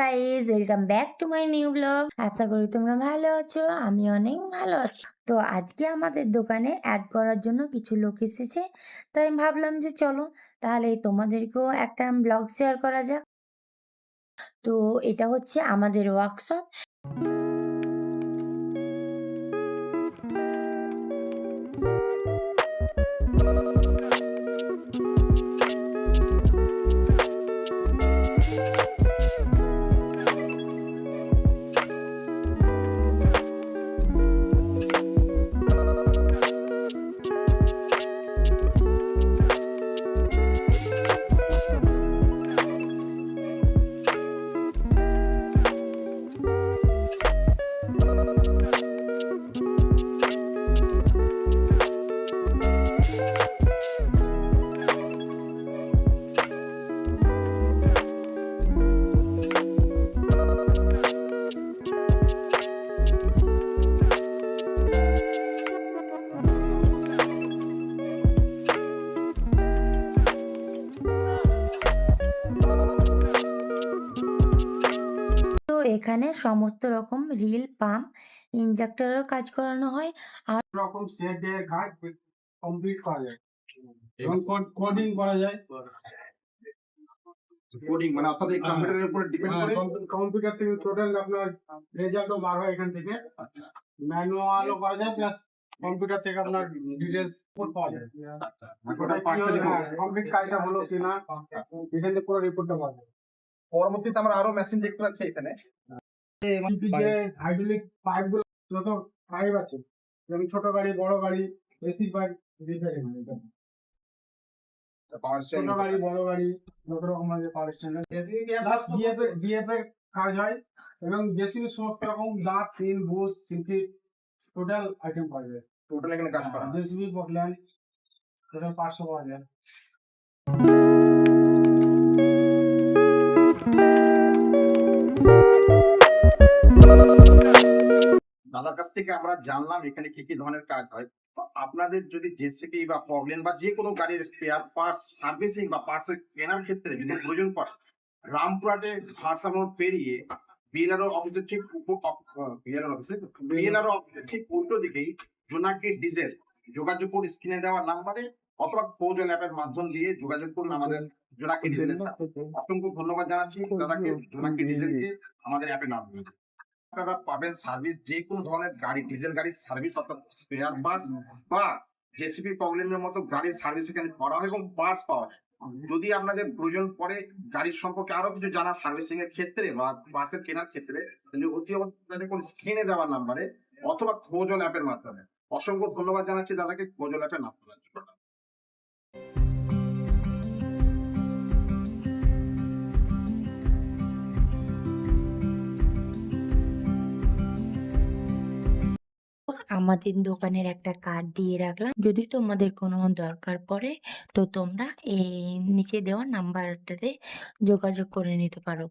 Guys welcome back to my new blog আশা করি তোমরা ভালো আছো, আমি অনেক ভালো আছি। তো আজকে আমাদের দোকানে অ্যাড করার জন্য কিছু লোক এসেছে, তাই আমি ভাবলাম যে চলো, তাহলে তোমাদেরকেও একটা ব্লগ শেয়ার করা যাক। তো এটা হচ্ছে আমাদের ওয়ার্কশপ এখানে সমস্ত রকম রিল পাম্প ইনজেক্টরেরও কাজ করানো হয় আর রকম সেট দিয়ে কাজ কমপ্লিট করা যায়। এবং কোডিং করা যায় কোডিং মানে অর্থাৎ এই কম্পিউটারের উপর ডিপেন্ড করে কম্পিউটার থেকে টোটাল আপনার রেজাল্টও বার হয় এখান থেকে। আচ্ছা। ম্যানুয়ালও করা যায় প্লাস কম্পিউটার থেকে আপনার ডিটেলস পাওয়া যায়। ওটা পার্সেল কমপ্লিট কাজটা হলো কিনা এখান থেকে পুরো রিপোর্টটা পাওয়া যায়। পরবর্তীতে আমরা আরও মেশিন দেখতে পাচ্ছি এখানে। যে হাইড্রোলিক পাইপগুলো যত পাইপ আছে যেমন ছোট গাড়ি বড় গাড়ি এসি হয় পাওয়ার ছোট গাড়ি বড় গাড়ি যত রকম আছে। পাওয়ার স্ট্যান্ডার্ড ডিএফ কাজ হয় এবং জেসিবি সমস্ত রকম সিটি টোটাল আইটেম পাওয়া যায়। টোটাল এখানে কাজ করা। জেসিবি বকল্যান্ড টোটাল পাঁচশো পাওয়া যায়। দাদার কাছ থেকে আমরা জানলাম এখানে কি কি ধরনের কাজ হয়। তো আপনাদের যদি জেসিপি বা প্রবলেম বা যে কোনো গাড়ির স্পেয়ার পার্টস সার্ভিসিং বা পার্টস কেনার ক্ষেত্রে যদি প্রয়োজন পড়ে রামপুরহাটে ভারসাম্য পেরিয়ে বিএলআরও অফিসের ঠিক বিএলআর অফিসে বিএলআর অফিসের ঠিক উল্টো দিকেই জোনাকি ডিজেল যোগাযোগ করুন স্ক্রিনে দেওয়া নাম্বারে অথবা ফোজন অ্যাপের মাধ্যম দিয়ে যোগাযোগ করুন আমাদের জোনাকি ডিজেলের সাথে। অসংখ্য ধন্যবাদ জানাচ্ছি দাদাকে জোনাকি ডিজেলকে আমাদের অ্যাপে নাম দিয়েছে আপনারা পাবেন সার্ভিস যে কোনো ধরনের গাড়ি ডিজেল গাড়ির সার্ভিস অর্থাৎ স্পেয়ার পার্টস বা জেসিপি প্রবলেমের মতো গাড়ির সার্ভিস এখানে করা হয় এবং পার্টস পাওয়া যায় যদি আপনাদের প্রয়োজন পড়ে গাড়ির সম্পর্কে আরও কিছু জানা সার্ভিসিং এর ক্ষেত্রে বা পার্টসের কেনার ক্ষেত্রে অতি কোন স্ক্রিনে দেওয়া নাম্বারে অথবা খোঁজন অ্যাপের মাধ্যমে। অসংখ্য ধন্যবাদ জানাচ্ছি দাদাকে। খোঁজন অ্যাপের নাম আমাদের দোকানের একটা কার্ড দিয়ে রাখলাম। যদি তোমাদের কোনো দরকার পড়ে, তো তোমরা এই নিচে দেওয়া নাম্বারটাতে যোগাযোগ করে নিতে পারো।